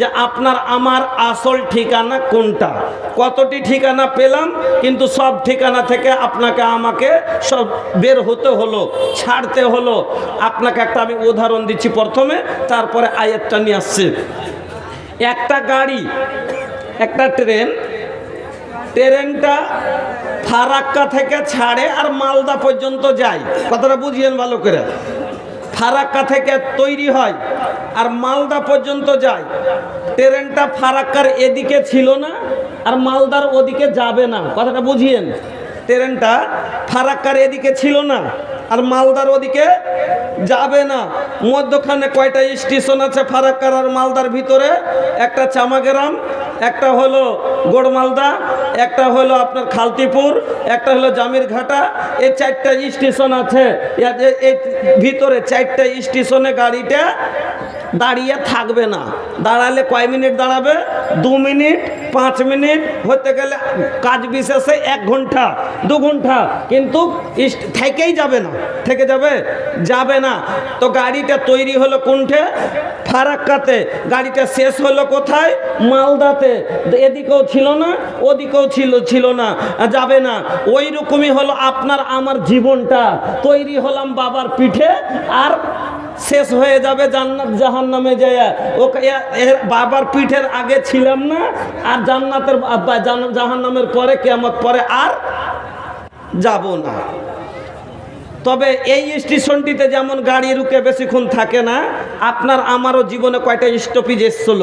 যে আপনার আমার আসল ঠিকানা কোনটা? কতটি ঠিকানা পেলাম, কিন্তু সব ঠিকানা থেকে আপনাকে আমাকে সব বের হতে হলো, ছাড়তে হলো। আপনাকে একটা আমি উদাহরণ দিচ্ছি প্রথমে, তারপরে আয়াতটা নিয়ে আসছে। একটা গাড়ি, একটা ট্রেন, ট্রেনটা ফারাক্কা থেকে ছাড়ে আর মালদা পর্যন্ত যায়। কথাটা বুঝিয়েন ভালো করে। ফারাক্কা থেকে তৈরি হয় আর মালদা পর্যন্ত যায়। ট্রেনটা ফারাক্কার এদিকে ছিল না আর মালদার ওদিকে যাবে না। কথাটা বুঝিয়েন। ট্রেনটা ফারাক্কার এদিকে ছিল না আর মালদার ওদিকে যাবে না। মধ্যখানে কয়টা স্টেশন আছে ফারাক্কার আর মালদার ভিতরে? একটা চামাগ্রাম একটা হলো গোড়মালদা একটা হলো আপনার খালতিপুর, একটা হলো জামির ঘাটা। এই চারটা স্টেশন আছে। ভিতরে চারটা স্টেশনে গাড়িটা দাঁড়িয়ে থাকবে না। দাঁড়ালে কয় মিনিট দাঁড়াবে? দু মিনিট, পাঁচ মিনিট, হতে গেলে কাজ বিশেষে এক ঘণ্টা, দু ঘণ্টা। কিন্তু থেকেই যাবে না। থেকে যাবে? যাবে না। তো গাড়িটা তৈরি হলো কোনঠে? ফারাক্কাতে। গাড়িটা শেষ হলো কোথায়? মালদাতে। এদিকেও ছিল না, ওদিকেও ছিল ছিল না, যাবে না। ওই রকমই হলো আপনার, আমার জীবনটা। তৈরি হলাম বাবার পিঠে, আর শেষ হয়ে যাবে জান্নাত জাহান নামে যায়। ওকে বাবার পিঠের আগে ছিলাম না, আর জান্নাতের জাহান নামের পরে কেমত পরে আর যাব না। তবে এই স্টেশনটিতে যেমন গাড়ি রুকে বেশিক্ষণ থাকে না, আপনার আমারও জীবনে কয়টা স্টপিজ এসছিল?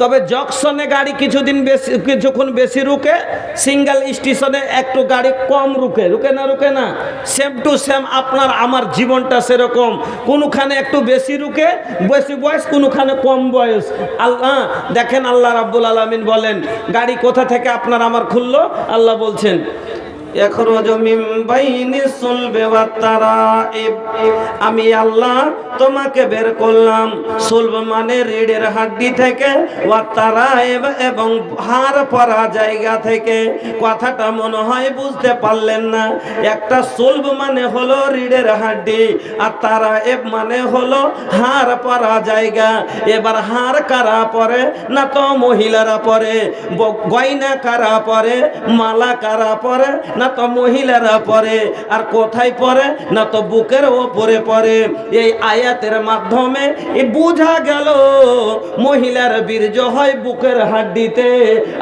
তবে জকশনে গাড়ি কিছুদিন বেশি, কিছুক্ষণ বেশি রুকে, সিঙ্গেল স্টেশনে একটু গাড়ি কম রুকে। রুকে না রুকে না। সেম টু সেম আপনার, আমার জীবনটা সেরকম। কোনোখানে একটু বেশি রুকে, বেশি বয়স, কোনোখানে কম বয়স। আল্লাহ দেখেন আল্লাহ রাব্বুল আলমিন বলেন, গাড়ি কোথা থেকে আপনার আমার খুললো? আল্লাহ বলছেন আমি আল্লাহ তোমাকে বের করলাম। সুলভ মানে রেডের হাড্ডি থেকে ওয়াত্তারা এবং হার পরা জায়গা থেকে। কথাটা মনে হয় বুঝতে পারলেন না। একটা সুলভ মানে হলো রিডের হাড্ডি, আর তারা এব মানে হলো হার পরা জায়গা। এবার হার কারা পরে? না তো মহিলারা পরে। গয়না কারা পরে? মালা কারা পরে? না তো মহিলারা পরে আর কোথায় পরে না তো বুকের ওপরে পরে এই আয়াতের মাধ্যমে বুঝা গেল, মহিলার বীর্য হয় বুকের হাড্ডিতে,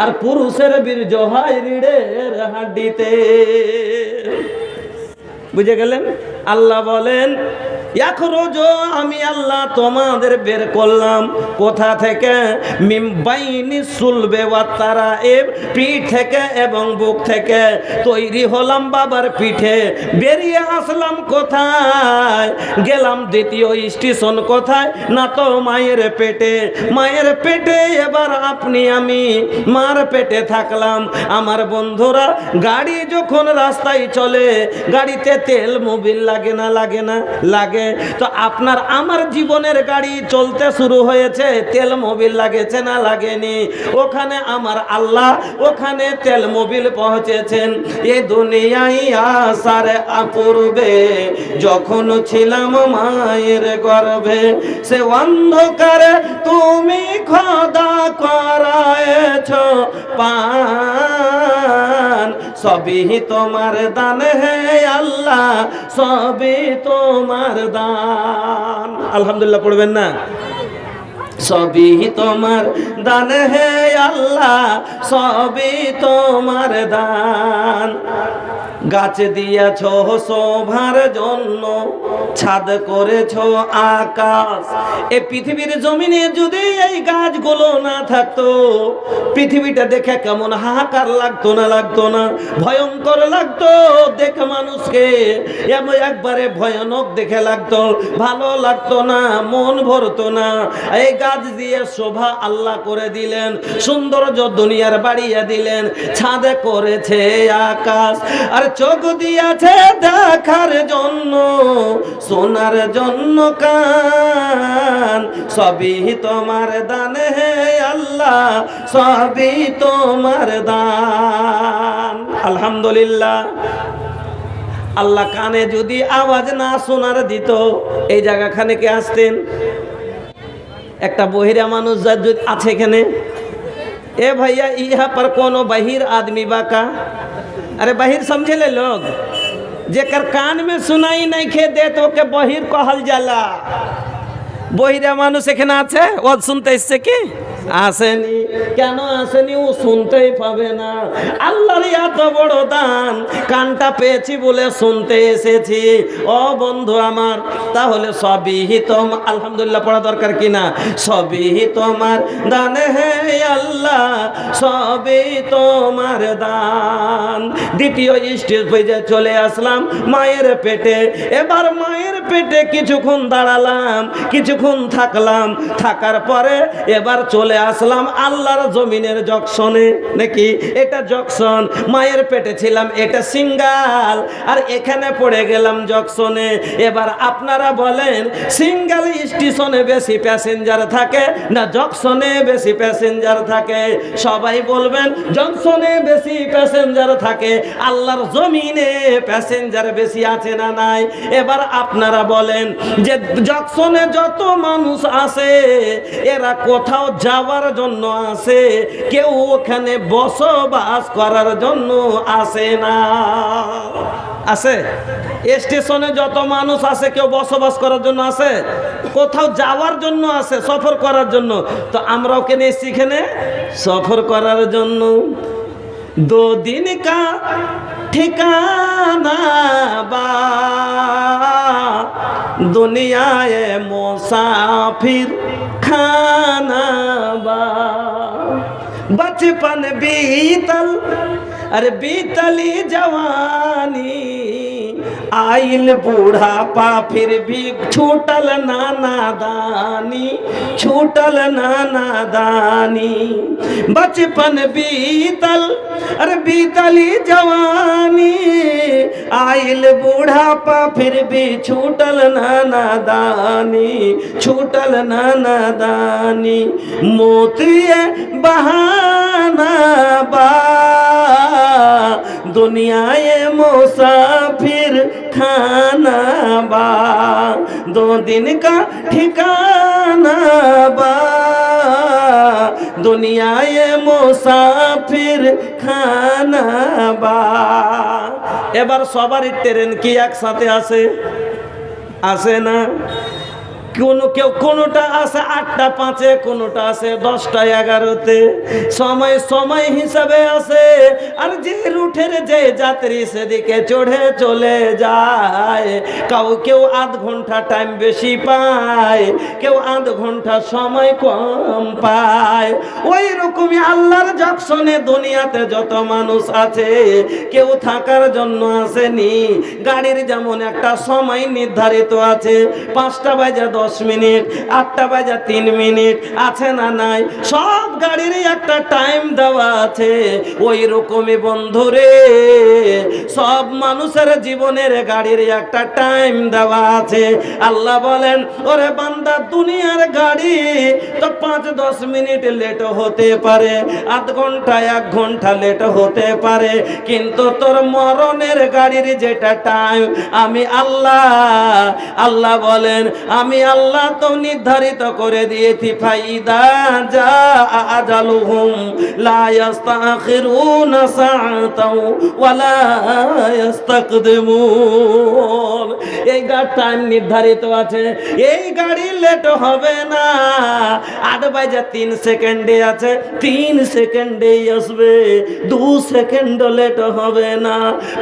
আর পুরুষের বীর্য হয় রিড়ের হাড্ডিতে। বুঝে গেলেন? আল্লাহ বলেন রোজ আমি আল্লাহ তোমাদের বের করলাম, কোথা থেকে? মিমবাইনি সুলবে তারা এ পিঠ থেকে এবং বুক থেকে। তৈরি হলাম বাবার পিঠে, বেরিয়ে আসলাম কোথায়? গেলাম দ্বিতীয় স্টেশন কোথায়? না তো মায়ের পেটে। মায়ের পেটে এবার আপনি, আমি মার পেটে থাকলাম। আমার বন্ধুরা, গাড়ি যখন রাস্তায় চলে, গাড়িতে তেল মোবিল লাগে না লাগে না, লাগে তো আপনার আমার জীবনের গাড়ি চলতে শুরু হয়েছে, তেল মোবিল লাগেছে না লাগেনি? ওখানে আমার আল্লাহ, ওখানে তেল মোবিল পৌঁছেছেন। এ দুনিয়ায় আসার পূর্বে যখন ছিলাম মায়ের গর্ভে, সে অন্ধকারে তুমি খোদা করায়েছ পান। সবই তোমার দান হে আল্লাহ, সবই তোমার দান। আলহামদুলিল্লাহ পড়বেন না? সবই তোমার দান হে আল্লাহ, সবই তোমার দান। গাছ দিয়েছ শোভার জন্য, ছাদ করেছ আকাশ। এ পৃথিবীর জমিনে যদি এই গাছগুলো না থাকতো, পৃথিবীটা দেখে কেমন হাহাকার লাগতো না লাগতো না, ভয়ঙ্কর লাগতো। দেখে মানুষকে, এমন একবারে ভয়ানক দেখে লাগতো, ভালো লাগতো না, মন ভরতো না। এই গাছ দিয়ে শোভা আল্লাহ করে দিলেন, সৌন্দর্য দুনিয়ার বাড়িয়ে দিলেন, ছাদে করেছে আকাশ। আর চোখ দিয়াছে দেখার জন্য, সোনার জন্য কান। সবই তোমার দান হে আল্লাহ, সবই তোমার দান। আলহামদুলিল্লাহ। আল্লাহ কানে যদি আওয়াজ না শোনার দিত, এই জায়গাখানে কে আসতেন? একটা বহিরা মানুষ যার আছে এখানে, এ ভাইয়া, ইহা পর কোনো বাহির আদমি বা কা अरे बहिर समझे ले लोग जेकर कान में सुनाई नहीं खे दे तो के बहिर कहल जाला বহিরা মানুষ এখানে আছে ও শুনতে এসছে কি আসেনি? কেন আসেনি? ও শুনতেই পাবে না। আল্লাহর এত বড় দান। কানটা পেয়েছি বলে শুনতে এসেছি। ও বন্ধু আমার, তাহলে সবই তোম আলহামদুলিল্লাহ পড়া দরকার কিনা সবই তোমার দান হে আল্লাহ, সবই তোমার দান। দ্বিতীয় স্টেজ পেজে চলে আসলাম মায়ের পেটে। এবার মায়ের পেটে কিছুক্ষণ দাঁড়ালাম, কিছুক্ষণ থাকলাম। থাকার পরে এবার চলে আসলাম আল্লাহর জমিনের জকশনে নাকি? এটা জকশন মায়ের পেটে ছিলাম, এটা সিঙ্গাল। আর এখানে পড়ে গেলাম জকশনে এবার আপনারা বলেন, সিঙ্গাল স্টেশনে বেশি প্যাসেঞ্জার থাকে না জকশনে বেশি প্যাসেঞ্জার থাকে? সবাই বলবেন জকশনে বেশি প্যাসেঞ্জার থাকে। আল্লাহর জমিনে প্যাসেঞ্জার বেশি আছে না নাই? এবার আপনারা বলেন, যে জকশনে যত মানুষ আসে এরা কোথাও খাওয়ার জন্য আছে, কেউ ওখানে বসবাস করার জন্য আসে না। আছে? স্টেশনে যত মানুষ আছে, কেউ বসবাস করার জন্য আছে? কোথাও যাওয়ার জন্য আছে, সফর করার জন্য। তো আমরা কেন এসছি এখানে? সফর করার জন্য। দুদিন কা ঠিকানা বা দুনিয়ায় মুসাফির खाना बा बचपन बीतल, अरे बीतली जवानी। आइल बूढ़ापा, फिर भी छूटल नाना दानी, छूटल नाना दानी। बचपन बीतल, अरे बीतली जवानी। आयल बूढ़ापा, फिर भी छूटल नाना दानी, छूटल नाना दानी। मोतिए बहाना बा, दुनिया ये मुसाफिर खाना बा। दो दिन का ठिकाना बा, दुनिया ये मुसाफिर खाना बा। এবার সবারই ট্রেন কি একসাথে আছে? আসে না? কোনো কেউ, কোনোটা আছে আটটা, পাঁচে, কোনোটা আছে দশটা, এগারোতে। সময় সময় হিসাবে আছে। আর যে রুটের যে যাত্রী সেদিকে চড়ে চলে যায়। কাউ, কেউ আধ ঘণ্টা টাইম বেশি পায়। কেউ আধ ঘণ্টা সময় কম পায়। ওই রকমই আল্লাহর জকশনে দুনিয়াতে যত মানুষ আছে, কেউ থাকার জন্য আসেনি। গাড়ির যেমন একটা সময় নির্ধারিত আছে, পাঁচটা বাজে দশ মিনিট, আটটা বাজে তিন মিনিট, আছে না নাই? সব গাড়িরই একটা টাইম দেওয়া আছে। ওই রকমই বন্ধুরে সব মানুষের জীবনের গাড়ির একটা টাইম দেওয়া আছে। আল্লাহ বলেন, ওরে বান্দা, দুনিয়ার গাড়ি তো পাঁচ, দশ মিনিট লেট হতে পারে, আধ ঘণ্টা, এক ঘণ্টা লেট হতে পারে, কিন্তু তোর মরণের গাড়ির যেটা টাইম আমি আল্লাহ আল্লাহ বলেন, আমি আল্লাহ তো নির্ধারিত করে দিয়েছি, ফাইদা যা আজালুহুম, লা ইস্তাখিরুনা সাআতাও এই টাইম নির্ধারিত আছে, এই গাড়ি লেট হবে না। আট বাজে তিন সেকেন্ডে আছে, তিন সেকেন্ডেই আসবে, দু সেকেন্ড লেট হবে না।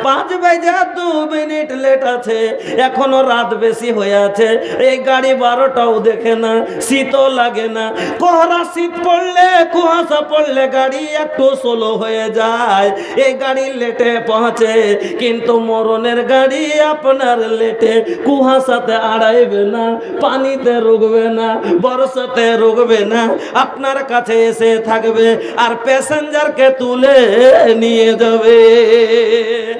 পাঁচ বাজে দু মিনিট লেট আছে, এখনও রাত বেশি হয়ে আছে, এই গাড়ি বারোটাও দেখে না, শীতও লাগে না। কোহরা শীত পড়লে, কুয়াশা পড়লে গাড়ি একটু সোলো হয়ে যায়। এই গাড়ি লেটে পৌঁছে, কিন্তু মরণের গাড়ি আপনার লেটে কুয়াশাতে আড়াইবে না, পানিতে রুগবে না, বর্ষাতে রুগবে না। আপনার কাছে এসে থাকবে আর প্যাসেঞ্জারকে তুলে নিয়ে যাবে।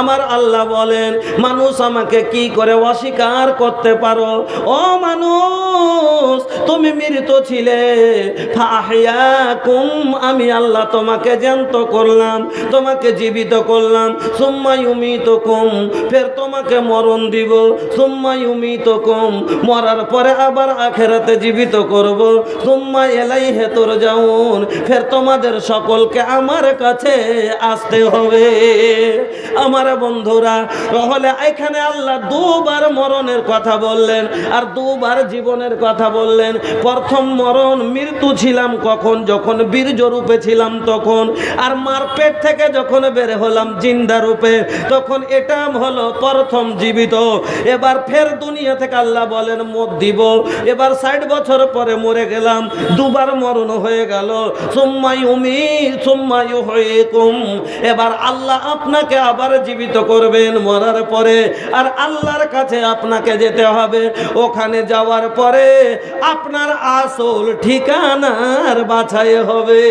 আমার আল্লাহ বলেন, মানুষ আমাকে কি করে অস্বীকার করতে পারো? ও মানুষ, তুমি মৃত ছিলে। আমি আল্লাহ তোমাকে জ্যান্ত করলাম, তোমাকে জীবিত করলাম। সুম্মাই উমিত কুম ফের তোমাকে মরণ দিব। সুম্মাই উমিত কুম মরার পরে আবার আখেরাতে জীবিত করব। সুম্মা এলাই হেতর যাউন ফের তোমাদের সকলকে আমার কাছে আসতে হবে। আমার বন্ধুরা, তাহলে এখানে আল্লাহ দুবার মরণের কথা বললেন আর দুবার জীবনের কথা বললেন। প্রথম মরণ মৃত্যু ছিলাম কখন? যখন বীর্য রূপে ছিলাম তখন। আর মার পেট থেকে যখন বের হলাম জিন্দা রূপে, তখন এটা হলো প্রথম জীবিত। এবার ফের দুনিয়া থেকে আল্লাহ বলেন মত দিব। এবার ষাট বছর পরে মরে গেলাম, দুবার মরণ হয়ে গেল। সুম্মাই উমি সুম্মাই হয়ে কুম এবার আল্লাহ আপনাকে আবার জীবিত করবেন মরার পরে, আর আল্লাহর কাছে আপনাকে যেতে হবে। ওখানে যাওয়ার পরে আপনার আসল ঠিকানার বাছাই হবে।